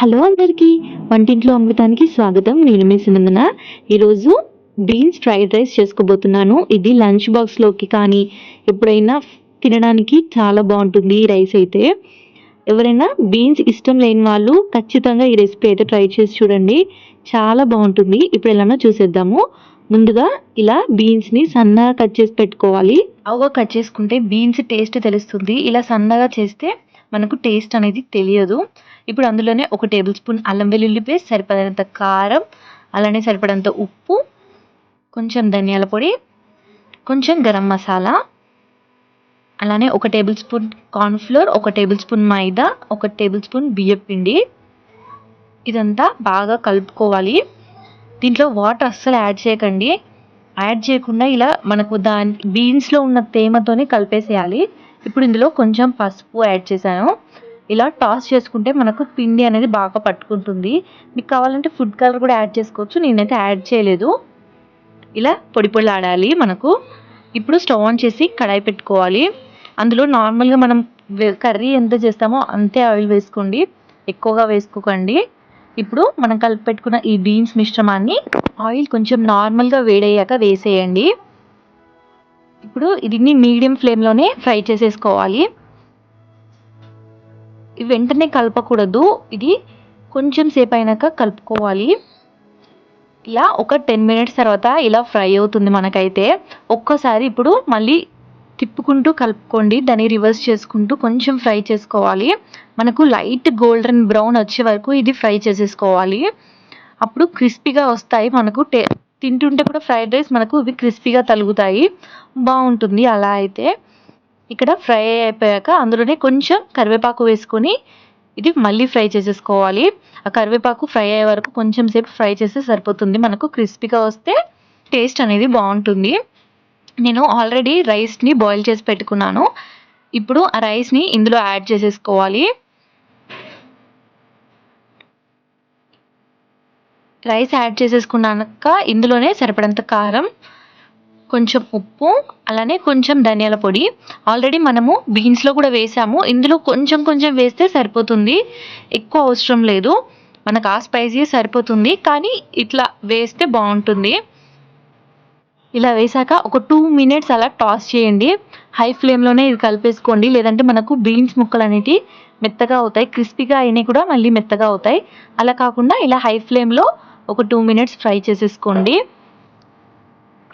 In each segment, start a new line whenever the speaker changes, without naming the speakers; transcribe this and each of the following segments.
Hello అందరికీ వంటింట్లో అమృతానికి స్వాగతం. నేను మీ సునందన. ఈరోజు బీన్స్ ఫ్రైడ్ రైస్ చేసుకోబోతున్నాను. ఇది లంచ్ బాక్స్లోకి కానీ ఎప్పుడైనా తినడానికి చాలా బాగుంటుంది ఈ రైస్ అయితే. ఎవరైనా బీన్స్ ఇష్టం లేని వాళ్ళు ఖచ్చితంగా ఈ రెసిపీ అయితే ట్రై చేసి చూడండి. చాలా బాగుంటుంది. ఇప్పుడు ఎలానో చూసేద్దాము. ముందుగా ఇలా బీన్స్ని సన్నగా కట్ చేసి పెట్టుకోవాలి. అవగా కట్ చేసుకుంటే బీన్స్ టేస్ట్ తెలుస్తుంది. ఇలా సన్నగా చేస్తే మనకు టేస్ట్ అనేది తెలియదు. ఇప్పుడు అందులోనే ఒక టేబుల్ స్పూన్ అల్లం వెల్లుల్లి పేస్ట్ సరిపడినంత కారం అలానే సరిపడంత ఉప్పు కొంచెం ధనియాల పొడి కొంచెం గరం మసాలా అలానే ఒక టేబుల్ స్పూన్ కార్న్ఫ్లోర్ ఒక టేబుల్ స్పూన్ మైదా ఒక టేబుల్ స్పూన్ బియ్యం పిండి ఇదంతా బాగా కలుపుకోవాలి. దీంట్లో వాటర్ అస్సలు యాడ్ చేయకండి. యాడ్ చేయకుండా ఇలా మనకు దాని బీన్స్లో ఉన్న తేమతోనే కలిపేసేయాలి. ఇప్పుడు ఇందులో కొంచెం పసుపు యాడ్ చేశాను. ఇలా టాస్ చేసుకుంటే మనకు పిండి అనేది బాగా పట్టుకుంటుంది. మీకు కావాలంటే ఫుడ్ కలర్ కూడా యాడ్ చేసుకోవచ్చు. నేనైతే యాడ్ చేయలేదు. ఇలా పొడి పొడి ఆడాలి మనకు. ఇప్పుడు స్టవ్ ఆన్ చేసి కడాయి పెట్టుకోవాలి. అందులో నార్మల్గా మనం కర్రీ ఎంత చేస్తామో అంతే ఆయిల్ వేసుకోండి. ఎక్కువగా వేసుకోకండి. ఇప్పుడు మనం కలిపి పెట్టుకున్న ఈ బీన్స్ మిశ్రమాన్ని ఆయిల్ కొంచెం నార్మల్గా వేడయ్యాక వేసేయండి. ఇప్పుడు దీన్ని మీడియం ఫ్లేమ్లోనే ఫ్రై చేసేసుకోవాలి. వెంటనే కలపకూడదు. ఇది కొంచెం సేపు అయినాక కలుపుకోవాలి. ఇలా ఒక టెన్ మినిట్స్ తర్వాత ఇలా ఫ్రై అవుతుంది మనకైతే. ఒక్కసారి ఇప్పుడు మళ్ళీ తిప్పుకుంటూ కలుపుకోండి. దాన్ని రివర్స్ చేసుకుంటూ కొంచెం ఫ్రై చేసుకోవాలి. మనకు లైట్ గోల్డెన్ బ్రౌన్ వచ్చే వరకు ఇది ఫ్రై చేసేసుకోవాలి. అప్పుడు క్రిస్పీగా వస్తాయి. మనకు టే తింటుంటే కూడా ఫ్రైడ్ రైస్ మనకు ఇవి క్రిస్పీగా తలుగుతాయి. బాగుంటుంది. అలా అయితే ఇక్కడ ఫ్రై అయిపోయాక అందులోనే కొంచెం కరివేపాకు వేసుకొని ఇది మళ్ళీ ఫ్రై చేసేసుకోవాలి. ఆ కరివేపాకు ఫ్రై అయ్యే వరకు కొంచెం సేపు ఫ్రై చేస్తే సరిపోతుంది. మనకు క్రిస్పీగా వస్తే టేస్ట్ అనేది బాగుంటుంది. నేను ఆల్రెడీ రైస్ని బాయిల్ చేసి పెట్టుకున్నాను. ఇప్పుడు ఆ రైస్ని ఇందులో యాడ్ చేసేసుకోవాలి. రైస్ యాడ్ చేసేసుకున్నాక ఇందులోనే సరిపడంత కారం కొంచెం ఉప్పు అలానే కొంచెం ధనియాల పొడి. ఆల్రెడీ మనము బీన్స్లో కూడా వేసాము. ఇందులో కొంచెం కొంచెం వేస్తే సరిపోతుంది. ఎక్కువ అవసరం లేదు. మనకు ఆ స్పైసీ సరిపోతుంది. కానీ ఇట్లా వేస్తే బాగుంటుంది. ఇలా వేసాక ఒక టూ మినిట్స్ అలా టాస్ చేయండి. హై ఫ్లేమ్లోనే ఇది కలిపేసుకోండి. లేదంటే మనకు బీన్స్ ముక్కలు అనేవి మెత్తగా అవుతాయి. క్రిస్పీగా అయినవి కూడా మళ్ళీ మెత్తగా అవుతాయి. అలా కాకుండా ఇలా హై ఫ్లేమ్లో ఒక టూ మినిట్స్ ఫ్రై చేసేసుకోండి.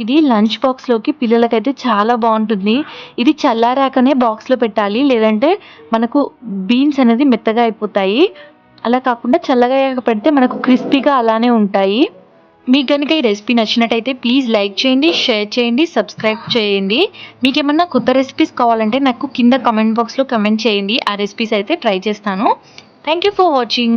ఇది లంచ్ బాక్స్లోకి పిల్లలకైతే చాలా బాగుంటుంది. ఇది చల్లారాకనే బాక్స్లో పెట్టాలి. లేదంటే మనకు బీన్స్ అనేది మెత్తగా అయిపోతాయి. అలా కాకుండా చల్లగా పెడితే మనకు క్రిస్పీగా అలానే ఉంటాయి. మీకు కనుక ఈ రెసిపీ నచ్చినట్టయితే ప్లీజ్ లైక్ చేయండి షేర్ చేయండి సబ్స్క్రైబ్ చేయండి. మీకు ఏమన్నా కొత్త రెసిపీస్ కావాలంటే నాకు కింద కమెంట్ బాక్స్లో కమెంట్ చేయండి. ఆ రెసిపీస్ అయితే ట్రై చేస్తాను. Thank you for watching